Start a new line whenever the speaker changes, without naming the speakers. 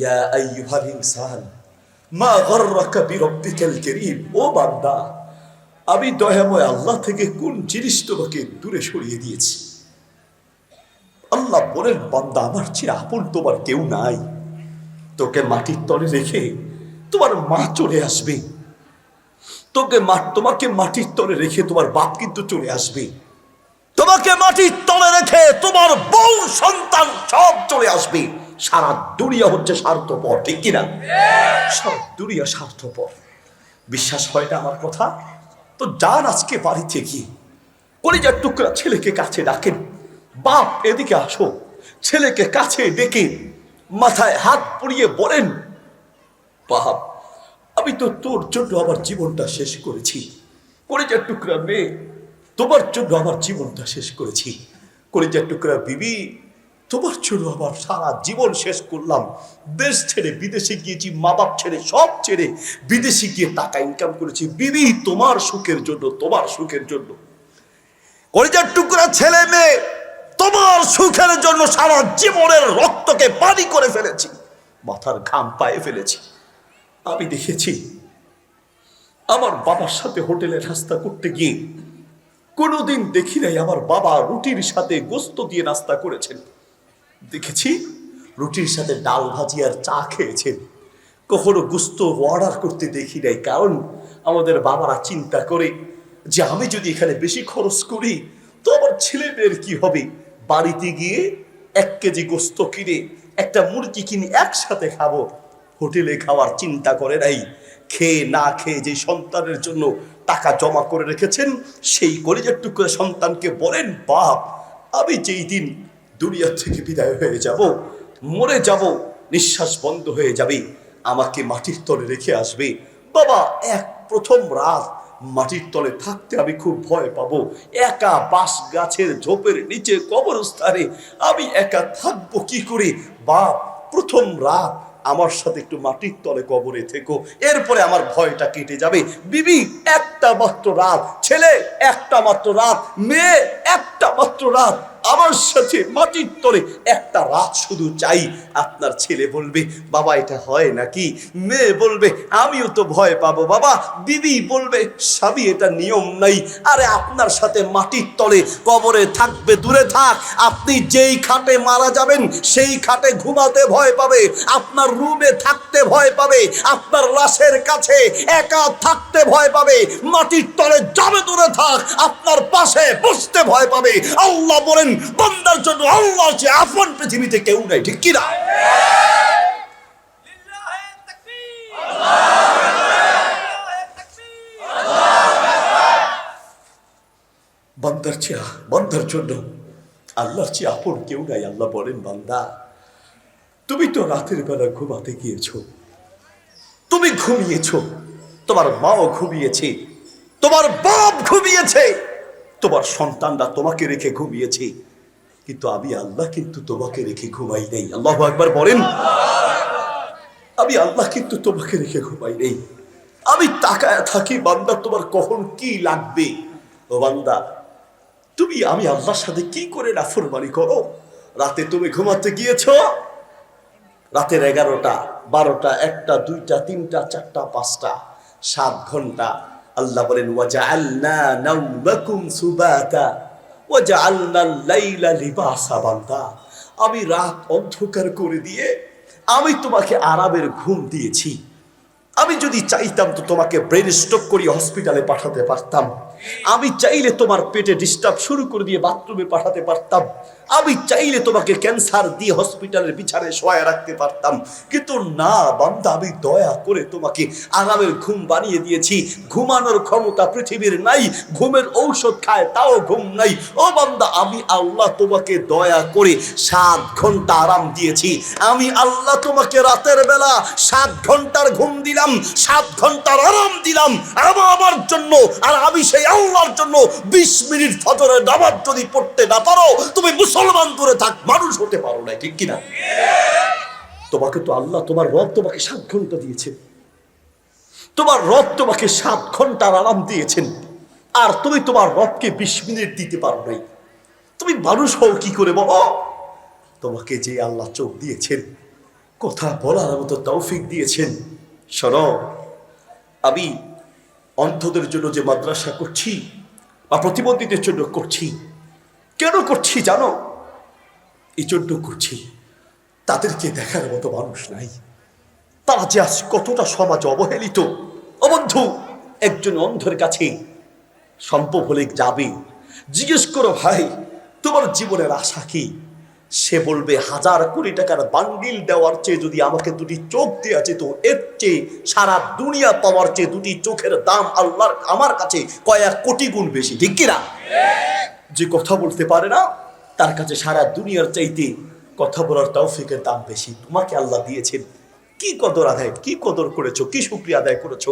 ইয়া আইয়ুহাল ইনসান, মা গররাকা বিরব্বিকাল কারীম, ও বান্দা, আমি দয়াময় আল্লাহ থেকে কোন জিনিস তোমাকে দূরে সরিয়ে দিয়েছি? আল্লাহ বলেন, বান্দা, আমার চেয়ে আপন তোমার কেউ নাই। তোকে মাটির তলে রেখে তোমার মা চলে আসবে। তোকে তোমাকে মাটির তলে রেখে তোমার বাপ কিন্তু চলে আসবে। তোমাকে মাটির তলে রেখে তোমার বউ, সন্তান সব চলে আসবে। সারা দুনিয়া হচ্ছে স্বার্থপর, ঠিক কিনা? সব দুনিয়া স্বার্থপর। বিশ্বাস হয় না আমার কথা? তো যান আজকে বাড়িতে গিয়ে কলিজার টুকরা ছেলেকে কাছে ডাকেন। বাপ, এদিকে আসো। ছেলেকে কাছে ডেকে মাথায় হাত পুড়িয়ে বলেন, বাপ, আমি তো তোর জন্য আমার জীবনটা শেষ করেছি। কলিজার টুকরা মেয়ে, তোমার জন্য আমার জীবনটা শেষ করেছি। কলিজার টুকরা বিবি তোমার জন্য আমার সারা জীবন শেষ করলাম। দেশ ছেড়ে বিদেশে গিয়েছি, মা বাপ ছেড়ে সব ছেড়ে বিদেশে গিয়ে টাকা ইনকাম করেছি। বিবি, তোমার সুখের জন্য, তোমার সুখের জন্য। কলিজার টুকরা ছেলে মেয়ে, তোমার সুখের জন্য সারা জীবনের রক্তকে পানি করে ফেলেছি, মাথার ঘাম পায়ে ফেলেছি। আমি দেখেছি, আমার বাবার সাথে হোটেলে নাস্তা করতে গিয়ে কোনোদিন দেখি নাই আমার বাবা রুটির সাথে গোস্ত দিয়ে নাস্তা করেছেন। দেখেছি? রুটির সাথে ডাল ভাজি আর চা খেয়েছেন। কখনো গুস্ত অর্ডার করতে দেখি নাই, কারণ আমাদের বাবারা চিন্তা করে যে আমি যদি এখানে বেশি খরচ করি, তো আমার ছেলে মেয়ের কি হবে? বাড়িতে গিয়ে এক কেজি গোস্ত কিনে, একটা মুরগি কিনে একসাথে খাব। হোটেলে খাওয়ার চিন্তা করে নাই। খেয়ে না খেয়ে যে সন্তানের জন্য টাকা জমা করে রেখেছেন, সেই কলেজের টুকরে সন্তানকে বলেন, বাপ, আমি যেই দিন দুনিয়া থেকে বিদায় হয়ে যাব, মরে যাব, নিঃশ্বাস বন্ধ হয়ে যাবে, আমাকে মাটির তলে রেখে আসবে। বাবা, এক প্রথম রাত মাটির তলে থাকতে আমি খুব ভয় পাবো। একা বাঁশ গাছের ঝোপের নিচে কবরস্থানে আমি একা থাকব কি করে? বাপ, প্রথম রাত আমার সাথে একটু মাটির তলে কবরে থেকো, এরপরে আমার ভয়টা কেটে যাবে। বিবি, একটা মাত্র রাত। ছেলে, একটা মাত্র রাত। মেয়ে, একটা মাত্র রাত। আমার সাথে মাটির তলে একটা রাত শুধু চাই। আপনার ছেলে বলবে, বাবা, এটা হয় নাকি? মেয়ে বলবে, আমিও তো ভয় পাবো, বাবা। দিদি বলবে, স্বামী, এটা নিয়ম নাই। আরে, আপনার সাথে মাটির তলে কবরে থাকবে, দূরে থাক। আপনি যেই খাটে মারা যাবেন, সেই খাটে ঘুমাতে ভয় পাবে। আপনার রুমে থাকতে ভয় পাবে। আপনার লাশের কাছে একা থাকতে ভয় পাবে। মাটির তলে যাবে, দূরে থাক। আপনার পাশে বসতে ভয় পাবে। আল্লাহ বলেন বন্দার জন্য আল্লাহ যে আপন পৃথিবীতে কেউ নাই, ঠিক
লিল্লাহে তাকবীর
বান্দার চেয়ে, বান্দার জন্য আল্লাহর চেয়ে আপন কেউ নাই, আল্লাহ বলেন, বান্দা, তুমি তো রাতের বেলা ঘুমাতে গিয়েছ, তুমি ঘুমিয়েছো, তোমার মাও ঘুমিয়েছে, তোমার বাপ ঘুমিয়েছে, তোমার সন্তানরা তোমাকে রেখে ঘুমিয়েছে কিন্তু আমি আল্লাহ কিন্তু তোমাকে রেখে ঘুমাই নেই। আল্লাহ একবার বলেন, আমি আল্লাহ কিন্তু তোমাকে রেখে ঘুমাই নেই। আমি তাকায় থাকি, বান্দা, তোমার কখন কি লাগবে? ও বান্দা, তুমি, আমি আল্লাহর সাথে কি করে নাফরমানি করো? রাতে তুমি ঘুমাতে গিয়েছ? রাতের এগারোটা, বারোটা, একটা, দুইটা, তিনটা, চারটা, পাঁচটা, সাত ঘণ্টা। আল্লাহ বলেন ওয়াজা আল্লাহ সুবাতা আমি রাত অন্ধকার করে দিয়ে আমি তোমাকে আরামের ঘুম দিয়েছি। আমি যদি চাইতাম তো তোমাকে ব্রেন স্ট্রোক করিয়ে হসপিটালে পাঠাতে পারতাম। আমি চাইলে তোমার পেটে ডিস্টার্ব শুরু করে দিয়ে বাথরুমে পাঠাতে পারতাম। আমি চাইলে তোমাকে ক্যান্সার দিয়ে হসপিটালের বিছানায় শোয়া রাখতে পারতাম। কিন্তু না, বান্দা, আমি দয়া করে তোমাকে আরামের ঘুম বানিয়ে দিয়েছি। ঘুমানোর ক্ষমতা পৃথিবীর নাই, ঘুমের ঔষধ খায়, তাও ঘুম নাই। ও বান্দা, আমি আল্লাহ তোমাকে দয়া করে সাত ঘণ্টা আরাম দিয়েছি। আমি আল্লাহ তোমাকে রাতের বেলা সাত ঘণ্টার ঘুম দিলাম। সাত ঘণ্টার আরাম দিলাম আমার জন্য, আর আমি সেই আল্লাহর জন্য বিশ মিনিট ফজরের নামাজ যদি পড়তে না পারো, তুমি মুসলমান করে থাক, মানুষ হতে পারো না, ঠিক কিনা? তোমাকে তো আল্লাহ তোমার রব তোমাকে সাত ঘণ্টা দিয়েছে তোমার রব তোমাকে সাত ঘণ্টার আরাম দিয়েছেন। আর তুমি তোমার রবকে বিশ মিনিট দিতে পারো নাই। তুমি মানুষ হও কি করে বলো? তোমাকে যে আল্লাহ চোখ দিয়েছেন, কথা বলার মতো তৌফিক দিয়েছেন শোনো, আমি অন্ধদের জন্য যে মাদ্রাসা করছি বা প্রতিবন্ধীদের জন্য করছি, কেন করছি জানো? এই জন্য করছি, তাদেরকে দেখার মতো মানুষ নাই। তারা যে আজ কতটা সমাজ অবহেলিত, অবন্ধু, একজন অন্ধের কাছে সম্ভব হলে যাবে। জিজ্ঞেস করো, ভাই, তোমার জীবনের আশা কি? সে বলবে, হাজার কোটি টাকার বান্ডিল দেওয়ার চেয়ে যদি আমাকে দুটি চোখ দেওয়া যেত, এর চেয়ে সারা দুনিয়া পাওয়ার চেয়ে দুটি চোখের দাম আল্লাহর, আমার কাছে কয়েক কোটি গুণ বেশি। ঠিক কিনা? যে কথা বলতে পারে না, তার কাছে সারা দুনিয়ার চাইতে কথা বলার তৌফিকের দাম বেশি। তোমাকে আল্লাহ দিয়েছেন। কি কদর আদায়, কি কদর করেছ, কি শুক্রিয়া আদায় করেছ?